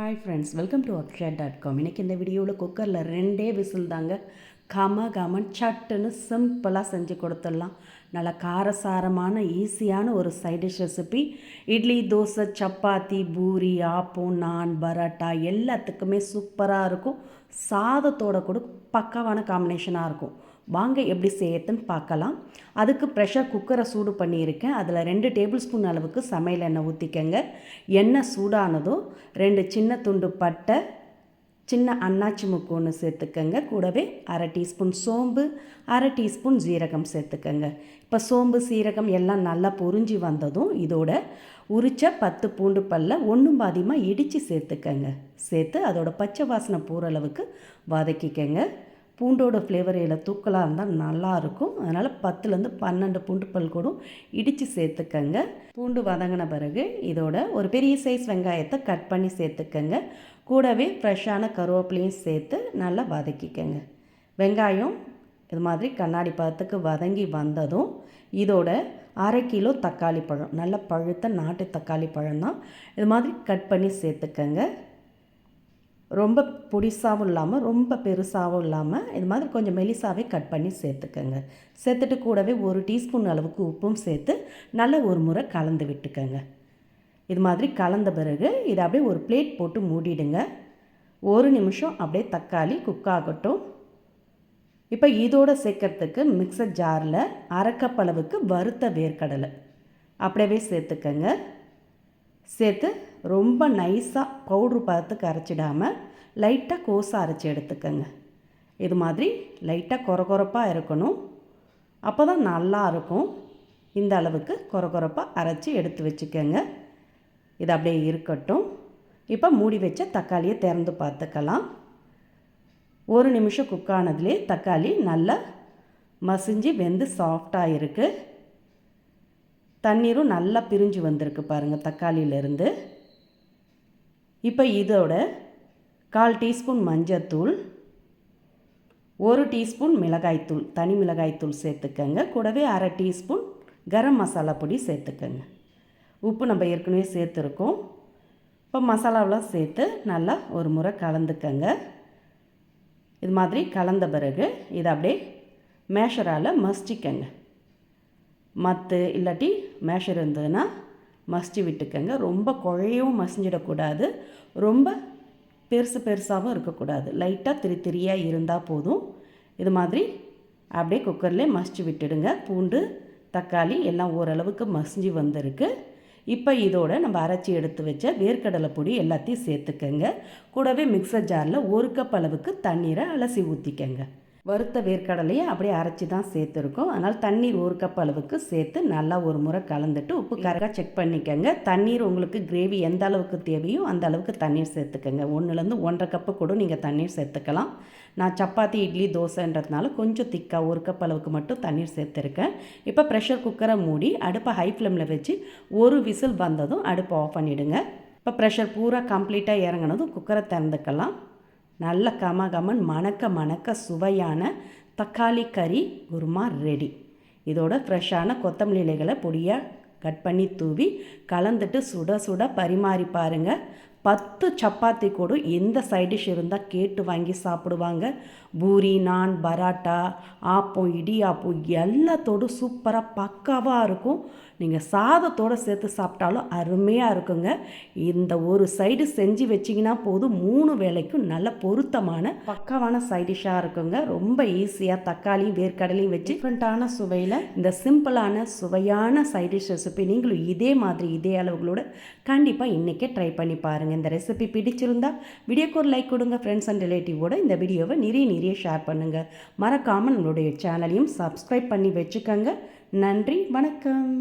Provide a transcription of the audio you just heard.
Hi friends welcome to Akshaya dot com இன்றைக்கி இந்த வீடியோவில் குக்கரில் ரெண்டே விசில் தாங்க. கம கமன் சட்டுன்னு சிம்பிளாக செஞ்சு கொடுத்துடலாம். நல்லா காரசாரமான ஈஸியான ஒரு side dish recipe idli dosa chapati puri appam naan parotta எல்லாத்துக்குமே சூப்பராக இருக்கும். சாதத்தோட கூட பக்காவான காம்பினேஷனாக இருக்கும். வாங்க எப்படி செய்யறதுன்னு பார்க்கலாம். அதுக்கு ப்ரெஷர் குக்கரை சூடு பண்ணியிருக்கேன். அதில் ரெண்டு டேபிள் ஸ்பூன் அளவுக்கு சமையல் எண்ணெய் ஊற்றிக்கங்க எண்ணெய் சூடானதும் ரெண்டு சின்ன துண்டு பட்டை சின்ன அன்னாச்சி முக்கு ஒன்று சேர்த்துக்கங்க. கூடவே அரை டீஸ்பூன் சோம்பு அரை டீஸ்பூன் ஜீரகம் சேர்த்துக்கங்க. இப்போ சோம்பு சீரகம் எல்லாம் நல்லா பொறிஞ்சி வந்ததும் இதோட உரிச்ச பத்து பூண்டு பல்ல ஒன்றும் பாதியமாக இடித்து சேர்த்துக்கங்க. சேர்த்து அதோட பச்சை வாசனை போகிற அளவுக்கு வதக்கிக்கங்க. பூண்டோட ஃப்ளேவர் இதில் தூக்கலாக இருந்தால் நல்லாயிருக்கும் அதனால் பத்துலேருந்து பன்னெண்டு பூண்டு பல் கூடும். இடித்து சேர்த்துக்கங்க. பூண்டு வதங்கின பிறகு இதோட ஒரு பெரிய சைஸ் வெங்காயத்தை கட் பண்ணி சேர்த்துக்கங்க. கூடவே ஃப்ரெஷ்ஷான கருவேப்பிலையும் சேர்த்து நல்லா வதக்கிக்கங்க. வெங்காயம் இது மாதிரி கண்ணாடி பழத்துக்கு வதங்கி வந்ததும் இதோட அரை கிலோ தக்காளி பழம் நல்ல பழுத்த நாட்டு தக்காளி பழம் தான் இது மாதிரி கட் பண்ணி சேர்த்துக்கங்க. ரொம்ப பொடிசாகவும் இல்லாமல் ரொம்ப பெருசாகவும் இல்லாமல் இது மாதிரி கொஞ்சம் மெலிசாவே கட் பண்ணி சேர்த்துக்கோங்க. சேர்த்துட்டு கூடவே ஒரு டீஸ்பூன் அளவுக்கு உப்பும் சேர்த்து நல்ல ஒரு முறை கலந்து விட்டுக்கோங்க. இது மாதிரி கலந்த பிறகு இதை அப்படியே ஒரு பிளேட் போட்டு மூடிடுங்க. ஒரு நிமிஷம் அப்படியே தக்காளி குக் ஆகட்டும். இப்போ இதோடு சேர்க்கறதுக்கு மிக்சர் ஜாரில் அரைக்கப்பளவுக்கு வறுத்த வேர்க்கடலை அப்படியே சேர்த்துக்கங்க. சேர்த்து ரொம்ப நைஸாக பவுட்ரு பதத்துக்கு அரைச்சிடாமல் லைட்டாக கோஸாக அரைச்சி எடுத்துக்கோங்க. இது மாதிரி லைட்டாக கொரகொரப்பாக இருக்கணும். அப்போ தான் நல்லா இருக்கும். இந்த அளவுக்கு கொரகொரப்பாக அரைச்சி எடுத்து வச்சுக்கோங்க. இது அப்படியே இருக்கட்டும். இப்போ மூடி வச்ச தக்காளியை திறந்து பார்த்துக்கலாம். ஒரு நிமிஷம் குக் ஆனதுலேயே தக்காளி நல்லா மசிஞ்சு வெந்து சாஃப்டாக இருக்குது தண்ணீரும் நல்லா பிரிஞ்சு வந்திருக்கு பாருங்கள் தக்காளியிலேருந்து. இப்போ இதோட கால் டீஸ்பூன் மஞ்சத்தூள் ஒரு டீஸ்பூன் மிளகாய்த்தூள் தனி மிளகாய்த்தூள் சேர்த்துக்கங்க. கூடவே அரை டீஸ்பூன் கரம் மசாலா பொடி சேர்த்துக்கங்க. உப்பு நம்ம ஏற்கனவே சேர்த்துருக்கோம். இப்போ மசாலாவெலாம் சேர்த்து நல்லா ஒரு முறை கலந்துக்கங்க. இது மாதிரி கலந்த பிறகு இதை அப்படியே மேஷரால் மசிச்சிக்கங்க. மத்து இல்லாட்டி மேஷர் இருந்ததுன்னா மசிச்சு விட்டுக்கங்க. ரொம்ப குழையவும் மசிஞ்சிடக்கூடாது. ரொம்ப பெருசு பெருசாகவும் இருக்கக்கூடாது. லைட்டாக திரி திரியாக இருந்தால் போதும். இது மாதிரி அப்படியே குக்கரில் மசிச்சு விட்டுடுங்க. பூண்டு தக்காளி எல்லாம் ஓரளவுக்கு மசிஞ்சு வந்திருக்கு. இப்போ இதோட நம்ம அரைச்சி எடுத்து வச்ச வேர்க்கடலை பொடி எல்லாத்தையும் சேர்த்துக்கங்க. கூடவே மிக்சர் ஜாரில் ஒரு கப் அளவுக்கு தண்ணீரை அலசி ஊற்றிக்கங்க வறுத்த வேர்க்கடலையை அப்படியே அரைச்சி தான் சேர்த்துருக்கோம். அதனால் தண்ணீர் ஒரு கப் அளவுக்கு சேர்த்து நல்லா ஒரு முறை கலந்துட்டு உப்பு கரெக்டாக செக் பண்ணிக்கோங்க. தண்ணீர் உங்களுக்கு கிரேவி எந்த அளவுக்கு தேவையோ அந்த அளவுக்கு தண்ணீர் சேர்த்துக்கோங்க. ஒன்றுலேருந்து ஒன்றரை கப்பு கூட நீங்கள் தண்ணீர் சேர்த்துக்கலாம். நான் சப்பாத்தி இட்லி தோசைன்றதுனால கொஞ்சம் திக்காக ஒரு கப் அளவுக்கு மட்டும் தண்ணீர் சேர்த்துருக்கேன். இப்போ ப்ரெஷர் குக்கரை மூடி அடுப்பை ஹை ஃப்ளேமில் வச்சு ஒரு விசில் வந்ததும் அடுப்பை ஆஃப் பண்ணிவிடுங்க இப்போ ப்ரெஷர் பூரா கம்ப்ளீட்டாக இறங்கினதும் குக்கரை திறந்துக்கலாம். நல்ல கமகமன் மணக்க மணக்க சுவையான தக்காளி கறி குருமா ரெடி இதோட ஃப்ரெஷ்ஷான கொத்தமல்லி இலைகளை பொடியாக கட் பண்ணி தூவி கலந்துட்டு சுட சுட பரிமாறி பாருங்கள் பத்து சப்பாத்தி கூட எந்த சைடிஷ் இருந்தால் கேட்டு வாங்கி சாப்பிடுவாங்க. பூரி நான் பராட்டா ஆப்பம் இடியாப்பம் எல்லாத்தோடும் சூப்பராக பக்காவாக இருக்கும். நீங்கள் சாதத்தோடு சேர்த்து சாப்பிட்டாலும் அருமையாக இருக்குங்க. இந்த ஒரு சைடு செஞ்சு வச்சிங்கன்னா போதும். மூணு வேலைக்கும் நல்ல பொருத்தமான பக்காவான சைடிஷாக இருக்குங்க. ரொம்ப ஈஸியாக தக்காளியும் வேர்க்கடலையும் வச்சு டிஃப்ரெண்ட்டான சுவையில் இந்த சிம்பிளான சுவையான சைடிஷ் ரெசிபி நீங்களும் இதே மாதிரி இதே அளவுகளோட கண்டிப்பாக இன்றைக்கே ட்ரை பண்ணி பாருங்கள் பாருங்கள் இந்த ரெசிபி பிடிச்சிருந்தா வீடியோக்கு ஒரு லைக் கொடுங்க ஃப்ரெண்ட்ஸ் அண்ட் ரிலேட்டிவோட இந்த வீடியோவை நிறைய நிறைய ஷேர் பண்ணுங்கள் மறக்காமல் நம்மளுடைய சேனலையும் சப்ஸ்கிரைப் பண்ணி வச்சுக்கோங்க. நன்றி வணக்கம்.